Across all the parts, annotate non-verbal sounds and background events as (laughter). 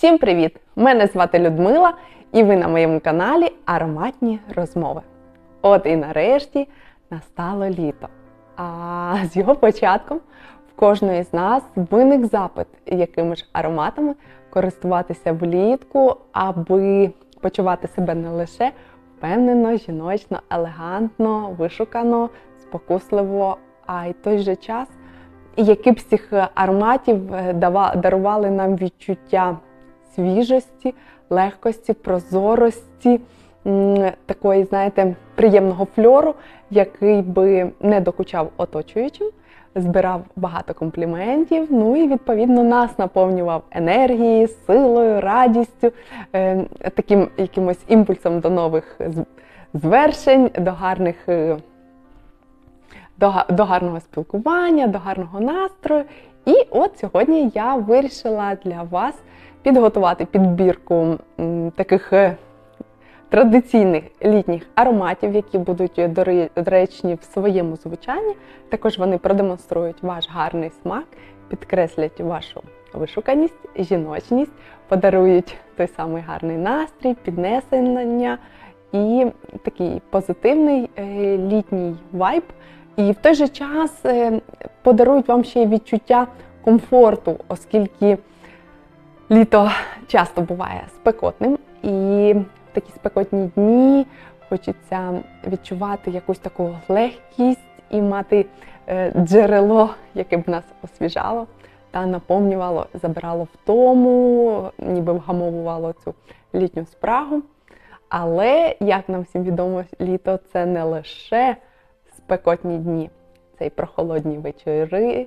Всім привіт! Мене звати Людмила, і ви на моєму каналі Ароматні розмови. От і нарешті настало літо. А з його початком в кожної з нас виник запит, якими ж ароматами користуватися влітку, аби почувати себе не лише впевнено, жіночно, елегантно, вишукано, спокусливо, а й той же час і які б з цих ароматів е, дарували нам відчуття свіжості, легкості, прозорості, такої, знаєте, приємного фльору, який би не докучав оточуючим, збирав багато компліментів, ну і відповідно нас наповнював енергією, силою, радістю, е, таким якимось імпульсом до нових звершень, до гарних. е, до, га- до гарного спілкування, до гарного настрою. І от сьогодні я вирішила для вас підготувати підбірку таких е, традиційних літніх ароматів, які будуть доречні в своєму звучанні. Також вони продемонструють ваш гарний смак, підкреслять вашу вишуканість, жіночність, подарують той самий гарний настрій, піднесення і такий позитивний е, літній вайб. І в той же час е, подарують вам ще й відчуття комфорту, оскільки літо часто буває спекотним, і в такі спекотні дні хочеться відчувати якусь таку легкість і мати е, джерело, яке б нас освіжало та наповнювало, забирало втому, ніби вгамовувало цю літню спрагу. Але, як нам всім відомо, літо це не лише спекотні дні, це й прохолодні вечори,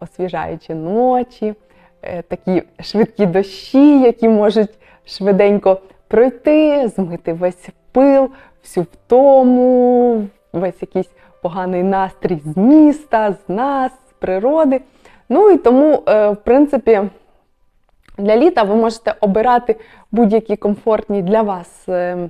освіжаючі ночі, такі швидкі дощі, які можуть швиденько пройти, змити весь пил, всю втому, весь якийсь поганий настрій з міста, з нас, з природи. Ну і тому, е, в принципі, для літа ви можете обирати будь-які комфортні для вас е,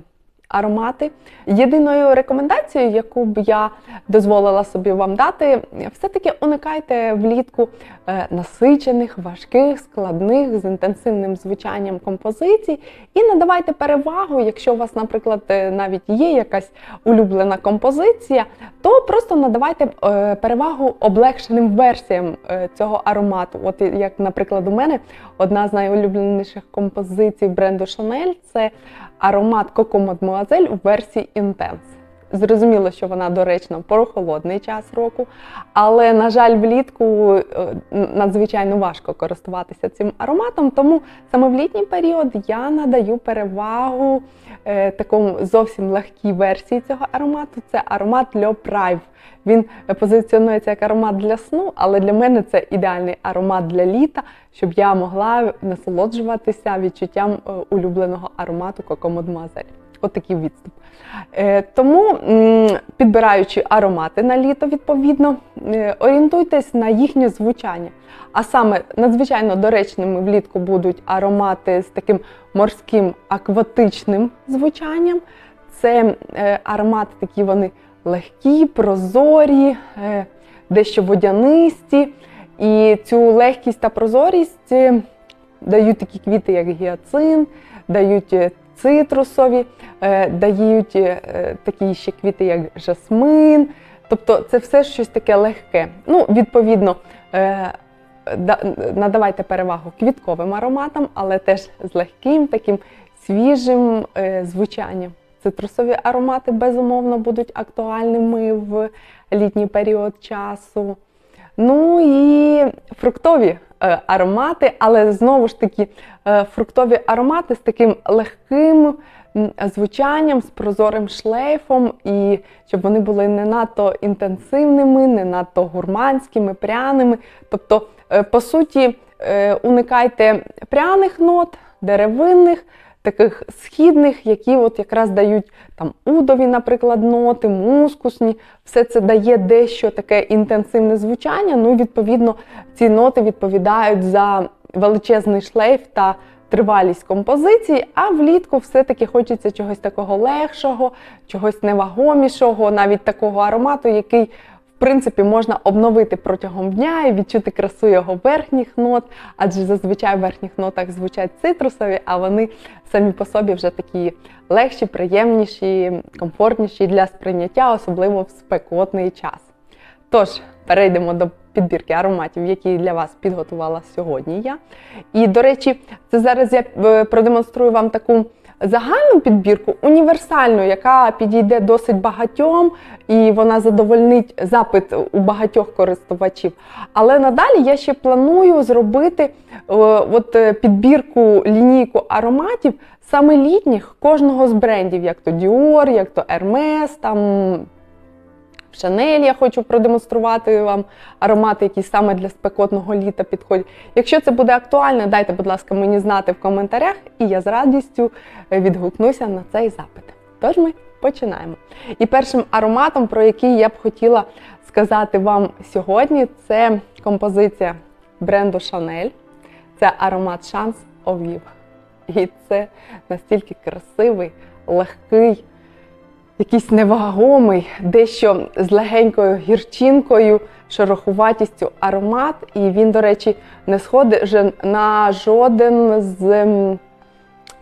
аромати. Єдиною рекомендацією, яку б я дозволила собі вам дати, все-таки уникайте влітку е, насичених, важких, складних, з інтенсивним звучанням композицій і надавайте перевагу, якщо у вас, наприклад, е, навіть є якась улюблена композиція, то просто надавайте е, перевагу облегшеним версіям е, цього аромату. От як, наприклад, у мене одна з найулюбленіших композицій бренду Chanel – це аромат Coco Mademoiselle у версії Intense. Зрозуміло, що вона доречна в прохолодний час року, але, на жаль, влітку е, надзвичайно важко користуватися цим ароматом, тому саме в літній період я надаю перевагу е, такому зовсім легкій версії цього аромату. Це аромат Le Prive. Він позиціонується як аромат для сну, але для мене це ідеальний аромат для літа, щоб я могла насолоджуватися відчуттям е, улюбленого аромату Coco Mademoiselle. От такий відступ. Е, Тому, підбираючи аромати на літо, відповідно, е, орієнтуйтесь на їхнє звучання. А саме надзвичайно доречними влітку будуть аромати з таким морським акватичним звучанням. Це е, аромати такі вони легкі, прозорі, дещо водянисті. І цю легкість та прозорість дають такі квіти, як гіацин, дають цитрусові, е, дають е, такі ще квіти, як жасмин. Тобто це все щось таке легке. Ну, відповідно, е, надавайте перевагу квітковим ароматам, але теж з легким, таким свіжим звучанням. Цитрусові аромати, безумовно, будуть актуальними в літній період часу. Ну і фруктові е, аромати, але знову ж таки е, фруктові аромати з таким легким звучанням, з прозорим шлейфом, і щоб вони були не надто інтенсивними, не надто гурманськими, пряними. Тобто, е, по суті, уникайте пряних нот, деревинних. Таких східних, які от якраз дають там удові, наприклад, ноти, мускусні, все це дає дещо таке інтенсивне звучання. Ну, відповідно, ці ноти відповідають за величезний шлейф та тривалість композиції, а влітку все-таки хочеться чогось такого легшого, чогось невагомішого, навіть такого аромату, який принципі, можна обновити протягом дня і відчути красу його верхніх нот, адже зазвичай в верхніх нотах звучать цитрусові, а вони самі по собі вже такі легші, приємніші, комфортніші для сприйняття, особливо в спекотний час. Тож, перейдемо до підбірки ароматів, які для вас підготувала сьогодні я. І, до речі, це зараз я е, продемонструю вам таку загальну підбірку, універсальну, яка підійде досить багатьом, і вона задовольнить запит у багатьох користувачів. Але надалі я ще планую зробити е, от е, підбірку лінійку ароматів саме літніх кожного з брендів, як то Dior, як то Hermes, там Шанель я хочу продемонструвати вам аромати, які саме для спекотного літа підходять. Якщо це буде актуально, дайте, будь ласка, мені знати в коментарях, і я з радістю е, відгукнуся на цей запит. Тож ми починаємо. І першим ароматом, про який я б хотіла сказати вам сьогодні, це композиція бренду Chanel. Це аромат of Vive. І це настільки красивий, легкий якийсь невагомий, дещо з легенькою гірчинкою, шерохуватістю аромат. І він, до речі, не сходить на жоден з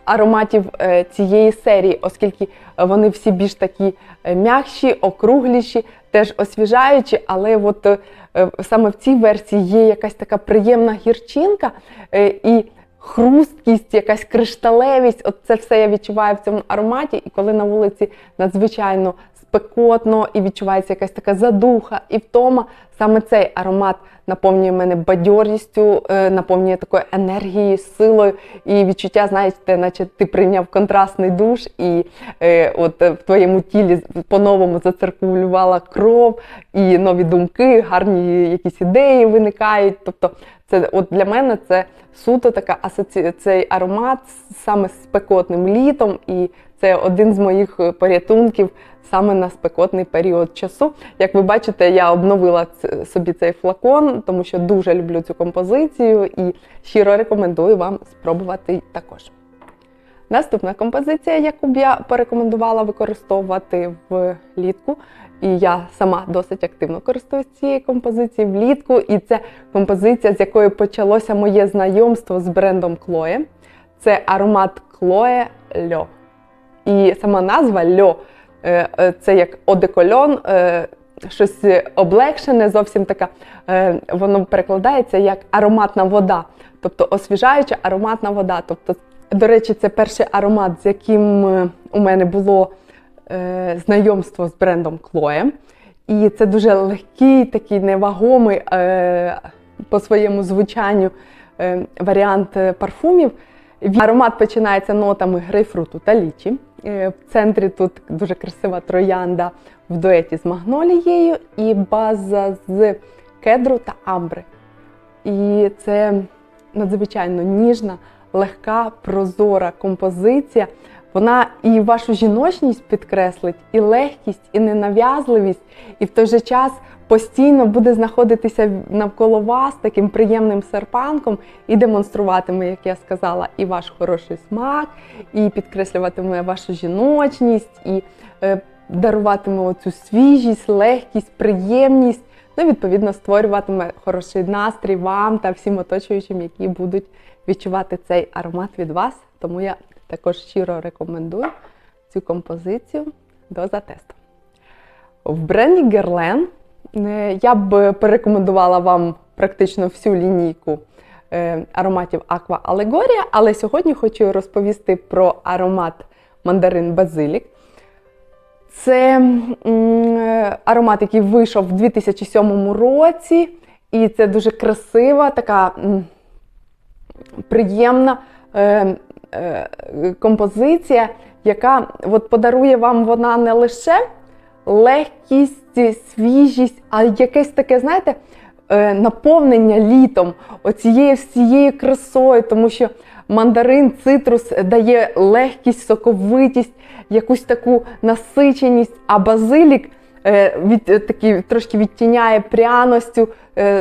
ароматів е, цієї серії, оскільки вони всі більш такі е, м'якші, округліші, теж освіжаючі, але от е, саме в цій версії є якась така приємна гірчинка. і хрусткість, якась кришталевість. От це все я відчуваю в цьому ароматі. І коли на вулиці надзвичайно спекотно і відчувається якась така задуха і втома, саме цей аромат наповнює мене бадьорістю, е, наповнює такою енергією, силою і відчуття, знаєте, наче ти прийняв контрастний душ, і е, от в твоєму тілі по-новому зациркулювала кров, і нові думки, гарні якісь ідеї виникають. Тобто, це от для мене це суто така асоці... цей аромат саме з спекотним літом, і це один з моїх порятунків саме на спекотний період часу. Як ви бачите, я обновила собі цей флакон, тому що дуже люблю цю композицію і щиро рекомендую вам спробувати також. Наступна композиція, яку б я порекомендувала використовувати влітку, і я сама досить активно користуюсь цією композицією влітку. І це композиція, з якої почалося моє знайомство з брендом Chloe. Це аромат Chloe Льо. І сама назва Льо е, е, це як одекольон, е, щось облегшене, зовсім така, воно перекладається як ароматна вода, тобто освіжаюча ароматна вода. Тобто, До речі, це перший аромат, з яким у мене було знайомство з брендом Chloe. І це дуже легкий, такий невагомий по своєму звучанню варіант парфумів. Аромат починається нотами грейпфруту та лічі. Е, в центрі тут дуже красива троянда в дуеті з магнолією і база з кедру та амбри. І це надзвичайно ніжна, легка, прозора композиція. Вона і вашу жіночність підкреслить, і легкість, і ненав'язливість, і в той же час постійно буде знаходитися навколо вас таким приємним серпанком і демонструватиме, як я сказала, і ваш хороший смак, і підкреслюватиме вашу жіночність, і е, даруватиме оцю свіжість, легкість, приємність. Ну, відповідно, створюватиме хороший настрій вам та всім оточуючим, які будуть відчувати цей аромат від вас. Тому я також щиро рекомендую цю композицію до затесту. В бренді е, я б порекомендувала вам практично всю лінійку е, ароматів Aqua Allegoria, але сьогодні хочу розповісти про аромат мандарин Базилік. Це е, аромат, який вийшов в 2007 році, і це дуже красива, така приємна Е, композиція, яка от подарує вам вона не лише легкість, свіжість, а якесь таке, знаєте, е, наповнення літом, оцією всією красою, тому що мандарин, цитрус дає легкість, соковитість, якусь таку насиченість, а базилік. Е, від такі трошки відтіняє пряностю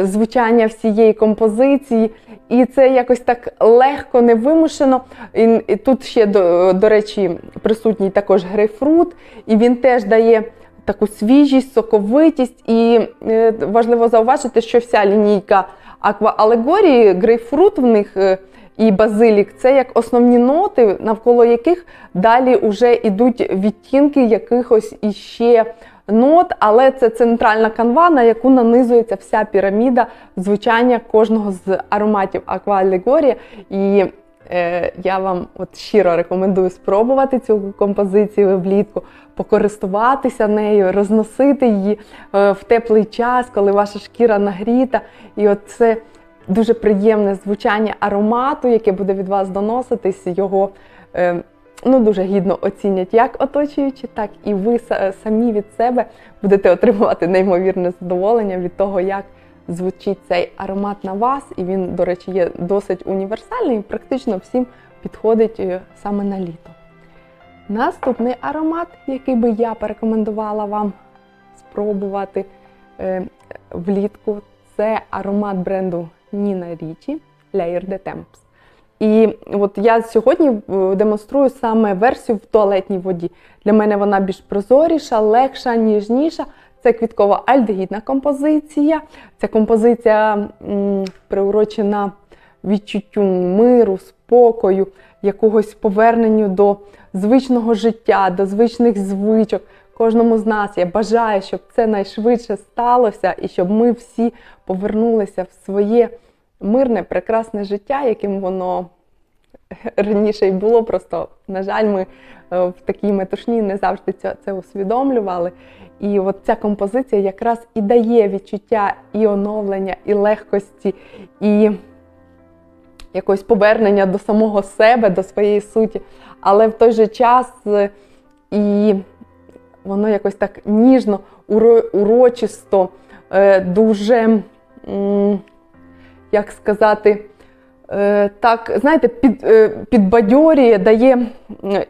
звучання всієї композиції, і це якось так легко, невимушено. І, і Тут ще, до, до речі, присутній також грейпфрут, і він теж дає таку свіжість, соковитість. І е, важливо зауважити, що вся лінійка Аква Алегорії, грейпфрут в них е, і базилік це як основні ноти, навколо яких далі вже йдуть відтінки якихось іще нот, але це центральна канва, на яку нанизується вся піраміда звучання кожного з ароматів Аква Алегорія. І я вам от щиро рекомендую спробувати цю композицію влітку, покористуватися нею, розносити її е, в теплий час, коли ваша шкіра нагріта. І от це дуже приємне звучання аромату, яке буде від вас доноситись, його е, ну, дуже гідно оцінять як оточуючі, так і ви самі від себе будете отримувати неймовірне задоволення від того, як звучить цей аромат на вас. І він, до речі, є досить універсальний і практично всім підходить е, саме на літо. Наступний аромат, який би я порекомендувала вам спробувати е, влітку, це аромат бренду Nina Ricci Layer de Temps. І от я сьогодні е, демонструю саме версію в туалетній воді. Для мене вона більш прозоріша, легша, ніжніша. Це квіткова альдегідна композиція. Ця композиція м, приурочена відчуттю миру, спокою, якогось поверненню до звичного життя, до звичних звичок. Кожному з нас я бажаю, щоб це найшвидше сталося і щоб ми всі повернулися в своє мирне, прекрасне життя, яким воно раніше й було. Просто, на жаль, ми е, в такій метушні не завжди це, це усвідомлювали. І от ця композиція якраз і дає відчуття і оновлення, і легкості, і якогось повернення до самого себе, до своєї суті. Але в той же час е, і воно якось так ніжно, урочисто, е, дуже, як сказати, так, знаєте, під, е, підбадьорює, дає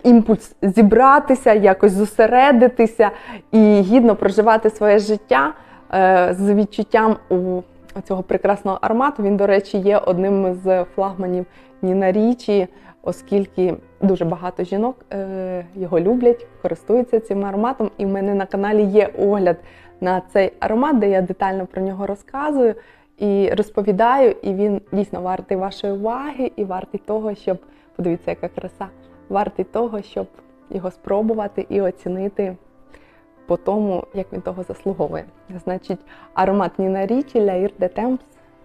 імпульс зібратися, якось зосередитися і гідно проживати своє життя е, з відчуттям у цього прекрасного аромату. Він, до речі, є одним з флагманів Ніна Річі, оскільки дуже багато жінок е, його люблять, користуються цим ароматом. І в мене на каналі є огляд на цей аромат, де я детально про нього розказую і розповідаю. І він дійсно вартий вашої уваги і вартий того, щоб подивіться, яка краса, вартий того, щоб його спробувати і оцінити по тому, як він того заслуговує. Значить, аромат Ніна Річі, Lair de Temps,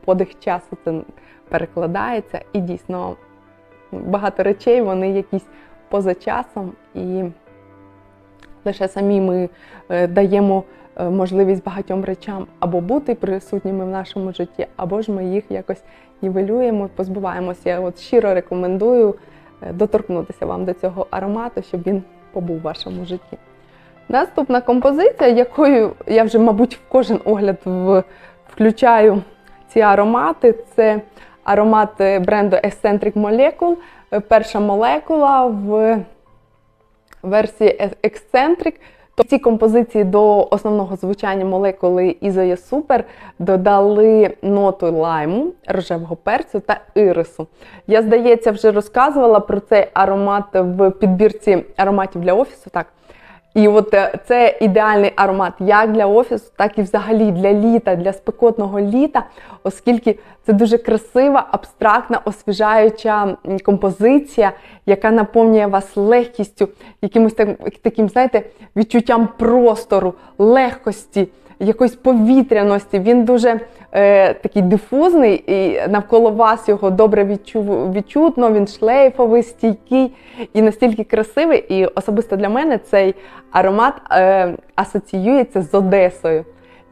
подих часу це перекладається, і дійсно багато речей вони якісь поза часом, і лише самі ми е, даємо можливість багатьом речам або бути присутніми в нашому житті, або ж ми їх якось нівелюємо, позбуваємося. Я от щиро рекомендую е, доторкнутися вам до цього аромату, щоб він побув в вашому житті. Наступна композиція, якою я вже, мабуть, в кожен огляд в- включаю ці аромати, це аромат е, бренду Eccentric Molecule. Е, Перша молекула в версії Е- Eccentric. То ці композиції до основного звучання молекули Ізоє Супер додали ноту лайму, рожевого перцю та ірису. Я, здається, вже розказувала про цей аромат в підбірці ароматів для офісу. Так. І от е, це ідеальний аромат як для офісу, так і взагалі для літа, для спекотного літа, оскільки це дуже красива, абстрактна, освіжаюча композиція, яка наповнює вас легкістю, якимось так- таким, знаєте, відчуттям простору, легкості, якоїсь повітряності. Він дуже е, такий дифузний, і навколо вас його добре відчув, відчутно, він шлейфовий, стійкий і настільки красивий. І особисто для мене цей аромат е, асоціюється з Одесою.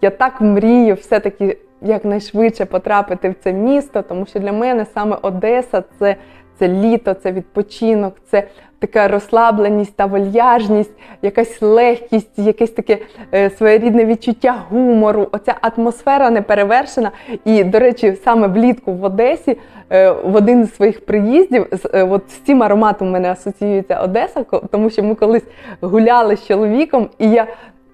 Я так мрію все-таки якнайшвидше потрапити в це місто, тому що для мене саме Одеса це, це літо, це відпочинок, це така розслабленість та вальяжність, якась легкість, якесь таке е, своєрідне відчуття гумору. Оця атмосфера неперевершена. І, до речі, саме влітку в Одесі е, в один з своїх приїздів е, от з цим ароматом в мене асоціюється Одеса, тому що ми колись гуляли з чоловіком, і я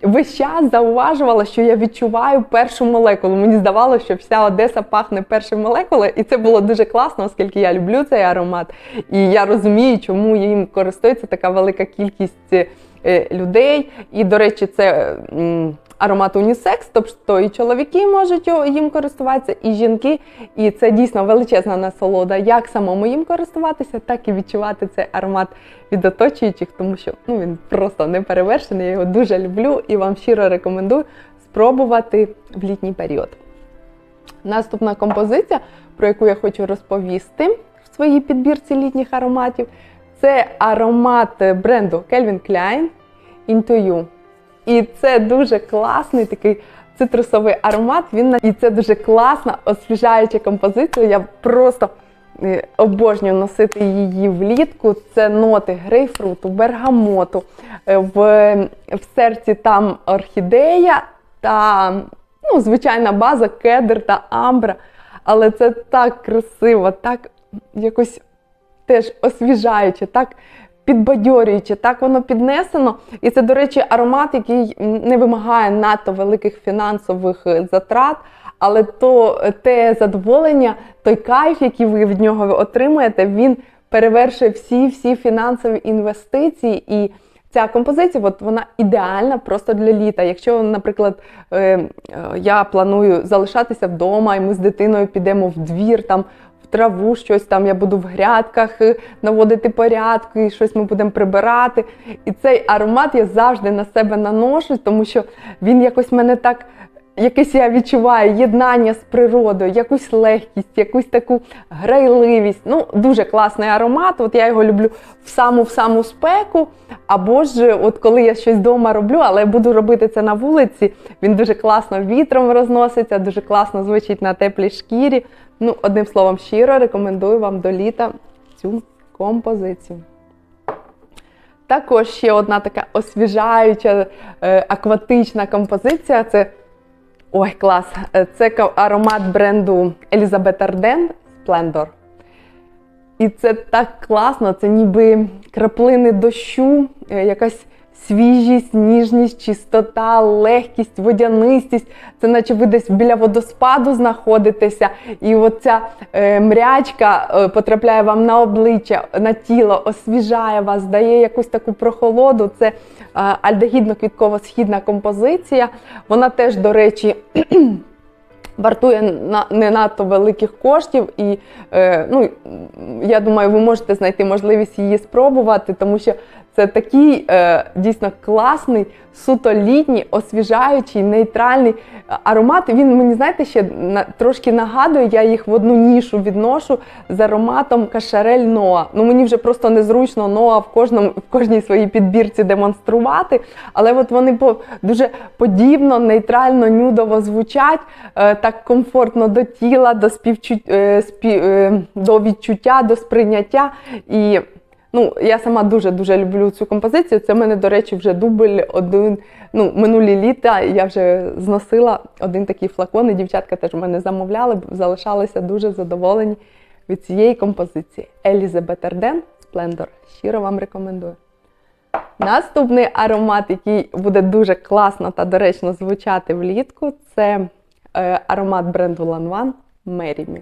весь час зауважувала, що я відчуваю першу молекулу. Мені здавалося, що вся Одеса пахне першою молекулою, і це було дуже класно, оскільки я люблю цей аромат. І я розумію, чому їм користується така велика кількість е, людей. І, до речі, це аромат унісекс, тобто і чоловіки можуть їм користуватися, і жінки. І це дійсно величезна насолода, як самому їм користуватися, так і відчувати цей аромат від оточуючих, тому що ну, він просто неперевершений. Я його дуже люблю і вам щиро рекомендую спробувати в літній період. Наступна композиція, про яку я хочу розповісти в своїй підбірці літніх ароматів, це аромат бренду Calvin Klein Into You. І це дуже класний такий цитрусовий аромат. Він і це дуже класна, освіжаюча композиція. Я просто е, обожнюю носити її влітку. Це ноти грейпфруту, бергамоту. Е, В, в серці там орхідея та ну, звичайна база, кедр та амбра. Але це так красиво, так якось теж освіжаюче, так підбадьорююче, так воно піднесено. І це, до речі, аромат, який не вимагає надто великих фінансових е, затрат, але то е, те задоволення, той кайф, який ви від нього отримуєте, він перевершує всі всі фінансові інвестиції. І ця композиція, от вона ідеальна просто для літа. Якщо, наприклад, е, я планую залишатися вдома, і ми з дитиною підемо в двір там. Траву, щось там я буду в грядках е, наводити порядки, щось ми будемо прибирати. І цей аромат я завжди на себе наношу, тому що він якось мене так якесь я відчуваю єднання з природою, якусь легкість, якусь таку грайливість. Ну, дуже класний аромат. От я його люблю в саму в саму спеку. Або ж, от коли я щось вдома роблю, але буду робити це на вулиці, він дуже класно вітром розноситься, дуже класно звучить на теплій шкірі. Ну, одним словом, щиро рекомендую вам до літа цю композицію. Також ще одна така освіжаюча е, акватична композиція. Це ой, клас! Це аромат бренду Елізабет Арден Splendor. І це так класно, це ніби краплини дощу, е, якась свіжість, ніжність, чистота, легкість, водянистість. Це наче ви десь біля водоспаду знаходитеся, і оця е, мрячка е, потрапляє вам на обличчя, на тіло, освіжає вас, дає якусь таку прохолоду. Це е, альдегідно-квітково-східна композиція. Вона теж, до речі, (clears throat) вартує на не надто великих коштів, і е, ну, я думаю, ви можете знайти можливість її спробувати, тому що це такий е, дійсно класний, суто літній, освіжаючий, нейтральний аромат. Він мені, знаєте, ще на, трошки нагадує, я їх в одну нішу відношу з ароматом кашарель Ноа. Ну мені вже просто незручно Ноа в кожному в кожній своїй підбірці демонструвати. Але от вони по дуже подібно, нейтрально, нюдово звучать, е, так комфортно до тіла, до співчут... е, спі... е, до відчуття, до сприйняття. І Ну, я сама дуже дуже люблю цю композицію. Це в мене, до речі, вже дубль один. Ну, минулі літа я вже зносила один такий флакон, і дівчатка теж в мене замовляли, залишалися дуже задоволені від цієї композиції. Елізабет Арден Splendor. Щиро вам рекомендую. Наступний аромат, який буде дуже класно та доречно звучати влітку, це е, аромат бренду Lanvin Marry Me.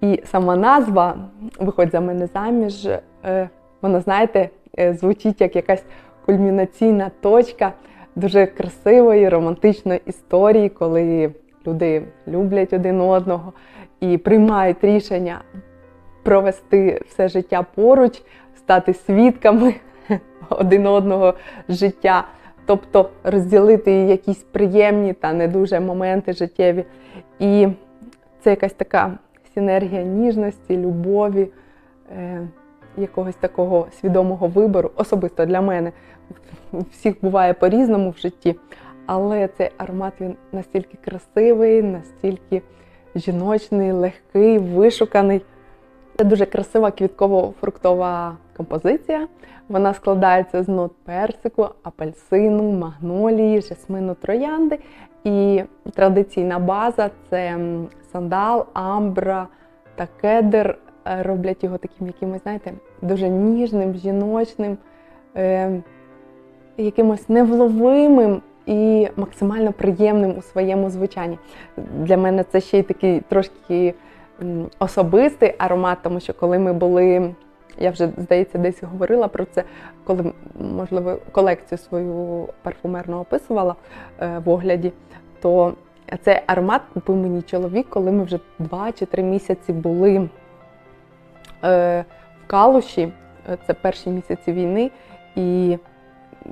І сама назва Виходь за мене заміж, е, вона, знаєте, е, звучить як якась кульмінаційна точка дуже красивої, романтичної історії, коли люди люблять один одного і приймають рішення провести все життя поруч, стати свідками (laughs) один одного життя, тобто розділити якісь приємні та не дуже моменти життєві. І це якась така синергія ніжності, любові, е, якогось такого свідомого вибору, особисто для мене. Всіх буває по-різному в житті, але цей аромат він настільки красивий, настільки жіночний, легкий, вишуканий. Це дуже красива квітково-фруктова композиція. Вона складається з нот персику, апельсину, магнолії, жасмину, троянди. І традиційна база це сандал, амбра та кедр. Е, Роблять його таким якимось, знаєте, дуже ніжним, жіночним, е, якимось невловимим і максимально приємним у своєму звучанні. Для мене це ще й такий трошки особистий аромат, тому що коли ми були, я вже здається, десь говорила про це, коли можливо колекцію свою парфумерну описувала е, в огляді, то цей аромат купив мені чоловік, коли ми вже 2 чи 3 місяці були в Калуші. Е, Це перші місяці війни. І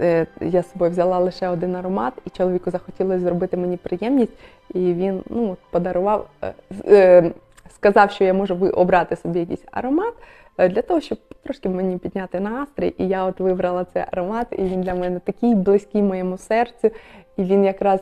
е, я з собою взяла лише один аромат, і чоловіку захотілося зробити мені приємність, і він ну, подарував, е, е, сказав, що я можу обрати собі якийсь аромат е, для того, щоб трошки мені підняти настрій. І я от вибрала цей аромат, і він для мене такий близький моєму серцю, і він якраз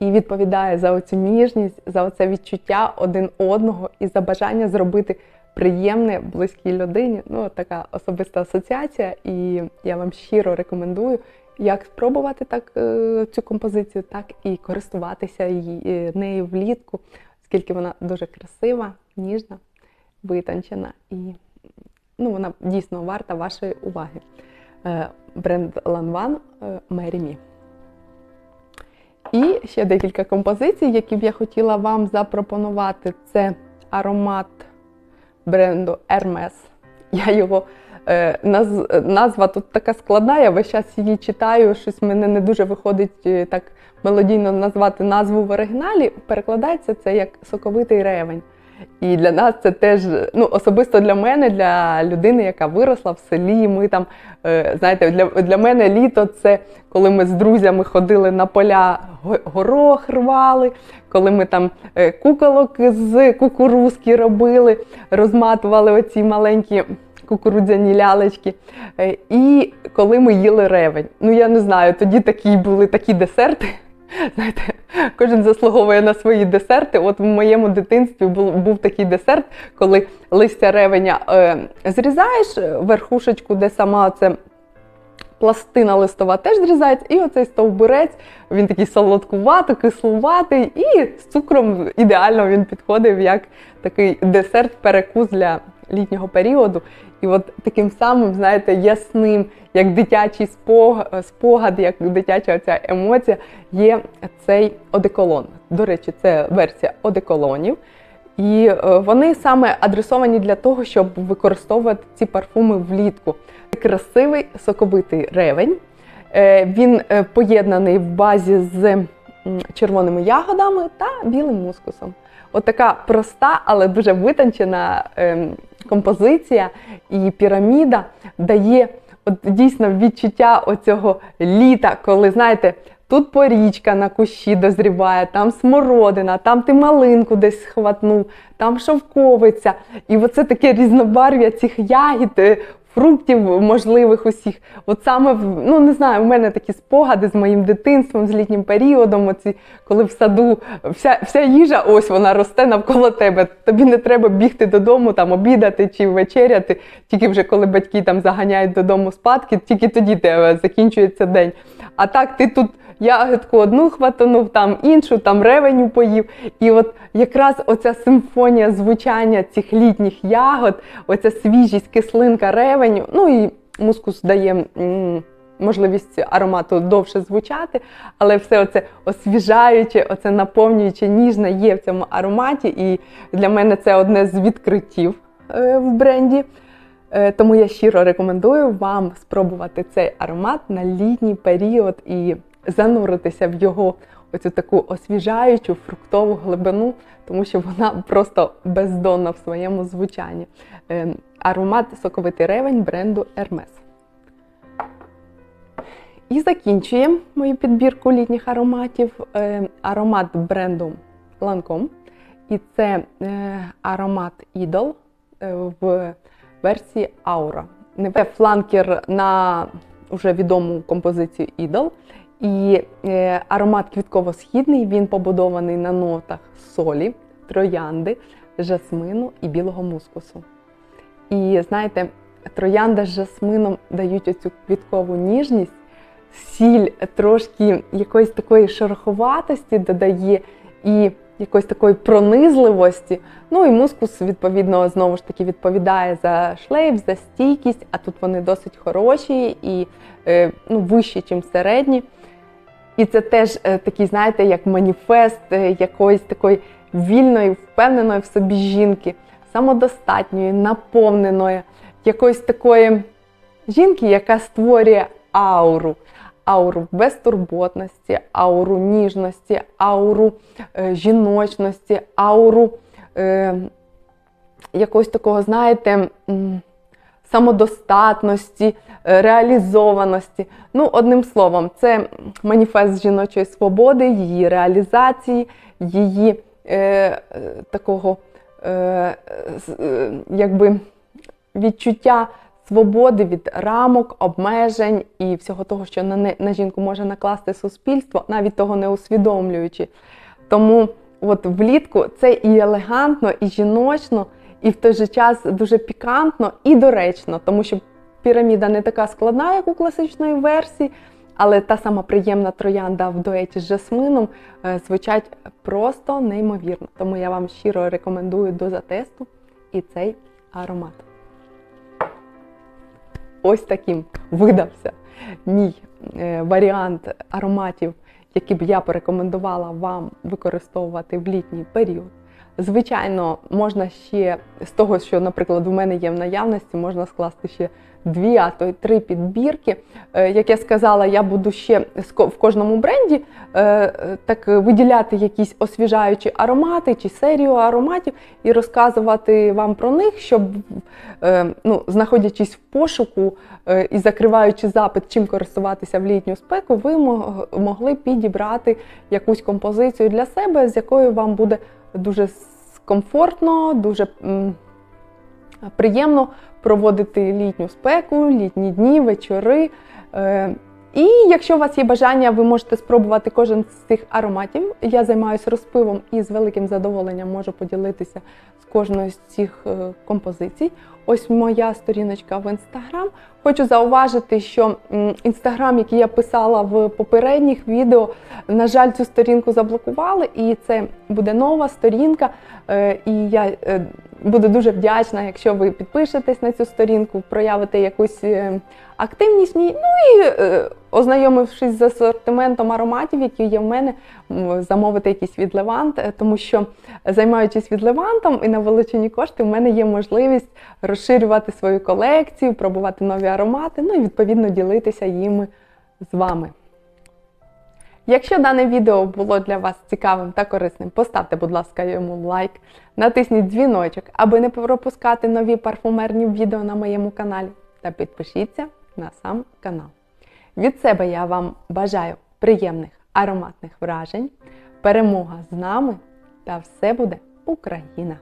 і відповідає за оцю ніжність, за оце відчуття один одного і за бажання зробити приємне близькій людині. Ну, така особиста асоціація, і я вам щиро рекомендую як спробувати так е, цю композицію, так і користуватися е, нею влітку, оскільки вона дуже красива, ніжна, витончена і ну, вона дійсно варта вашої уваги. Е, Бренд Lanvin Mary Me. І ще декілька композицій, які б я хотіла вам запропонувати. Це аромат бренду Hermes. Я його е, наз, назва тут така складна, я весь час її читаю. Щось мене не дуже виходить е, так мелодійно назвати назву в оригіналі. Перекладається це як соковитий ревень. І для нас це теж, ну особисто для мене, для людини, яка виросла в селі. Ми там, е, знаєте, для, для мене літо це коли ми з друзями ходили на поля, горох рвали, коли ми там е, куколок з кукурузки робили, розматували оці маленькі кукурудзяні лялечки. Е, І коли ми їли ревень. Ну я не знаю, тоді такі були такі десерти. (laughs) Знаєте, кожен заслуговує на свої десерти. От в моєму дитинстві був, був такий десерт, коли листя ревеня е, зрізаєш е, верхушечку, де сама це пластина листова теж зрізається, і оцей стовбурець, він такий солодкуватий, кислуватий, і з цукром ідеально він підходив як такий десерт, перекус для літнього періоду. І от таким самим, знаєте, ясним, як дитячий спог- спогад, як дитяча ця емоція, є цей одеколон. До речі, це версія одеколонів. І е, вони саме адресовані для того, щоб використовувати ці парфуми влітку. Красивий соковитий ревень. Е, Він е, поєднаний в базі з червоними ягодами та білим мускусом. От така проста, але дуже витончена ем, композиція і піраміда дає от дійсно відчуття оцього літа, коли знаєте. Тут порічка на кущі дозріває, там смородина, там ти малинку десь схватнув, там шовковиця. І оце таке різнобарв'я цих ягід, е, фруктів можливих усіх. От саме ну не знаю, у мене такі спогади з моїм дитинством, з літнім періодом. Оці, коли в саду вся, вся їжа, ось вона росте навколо тебе. Тобі не треба бігти додому, там обідати чи вечеряти. Тільки вже коли батьки там заганяють додому спадки, тільки тоді тебе закінчується день. А так ти тут ягодку одну хватанув, там іншу, там ревеню поїв. І от якраз оця симфонія звучання цих літніх ягод, оця свіжість, кислинка ревеню, ну і мускус дає. Можливість аромату довше звучати, але все оце освіжаюче, оце наповнююче, ніжне є в цьому ароматі. І для мене це одне з відкриттів е, в бренді. Е, Тому я щиро рекомендую вам спробувати цей аромат на літній період і зануритися в його оцю таку освіжаючу фруктову глибину, тому що вона просто бездонна в своєму звучанні. Е, Аромат соковитий ревень бренду Hermes. І закінчуємо мою підбірку літніх ароматів е, аромат бренду Lancome. І це е, аромат Idol е, в версії Aura. Не фланкер на вже відому композицію Idol. І е, аромат квітково-східний, він побудований на нотах солі, троянди, жасмину і білого мускусу. І знаєте, троянда з жасмином дають оцю квіткову ніжність, сіль трошки якоїсь такої шероховатості додає і якоїсь такої пронизливості. Ну і мускус, відповідно, знову ж таки відповідає за шлейф, за стійкість, а тут вони досить хороші і е, ну, вищі, ніж середні. І це теж е, такий, знаєте, як маніфест е, якоїсь такої вільної, впевненої в собі жінки, самодостатньої, наповненої, якоїсь такої жінки, яка створює ауру. Ауру безтурботності, ауру ніжності, ауру е, жіночності, ауру е, якогось такого, знаєте, м, самодостатності, е, реалізованості. Ну, одним словом, це маніфест жіночої свободи, її реалізації, її е, е, такого е, е, якби відчуття свободи від рамок, обмежень і всього того, що на, не- на жінку може накласти суспільство, навіть того не усвідомлюючи. Тому от влітку це і елегантно, і жіночно, і в той же час дуже пікантно і доречно, тому що піраміда не така складна, як у класичної версії, але та сама приємна троянда в дуеті з жасмином е, звучать просто неймовірно. Тому я вам щиро рекомендую до затесту і цей аромат. Ось таким видався мій е, варіант ароматів, які б я порекомендувала вам використовувати в літній період. Звичайно, можна ще з того, що, наприклад, у мене є в наявності, можна скласти ще дві, а то й три підбірки. Е, Як я сказала, я буду ще в кожному бренді е, е, так виділяти якісь освіжаючі аромати чи серію ароматів і розказувати вам про них, щоб ну, знаходячись в пошуку і закриваючи запит, чим користуватися в літню спеку, ви могли підібрати якусь композицію для себе, з якою вам буде дуже комфортно, дуже приємно проводити літню спеку, літні дні, вечори. Е, І якщо у вас є бажання, ви можете спробувати кожен з цих ароматів. Я займаюся розпивом і з великим задоволенням можу поділитися з кожною з цих е, композицій. Ось моя сторіночка в інстаграм. Хочу зауважити, що інстаграм, який я писала в попередніх відео, на жаль, цю сторінку заблокували, і це буде нова сторінка. Е, І я е, буду дуже вдячна, якщо ви підпишетесь на цю сторінку, проявите якусь е, активність. Ну і ознайомившись з асортиментом ароматів, які є в мене, замовити якийсь від Левант, е, тому що займаючись від Левантом і на вилучені кошти, в мене є можливість розширювати свою колекцію, пробувати нові аромати, ну і відповідно ділитися їми з вами. Якщо дане відео було для вас цікавим та корисним, поставте, будь ласка, йому лайк, натисніть дзвіночок, аби не пропускати нові парфумерні відео на моєму каналі, та підпишіться на сам канал. Від себе я вам бажаю приємних ароматних вражень, перемога з нами та все буде Україна!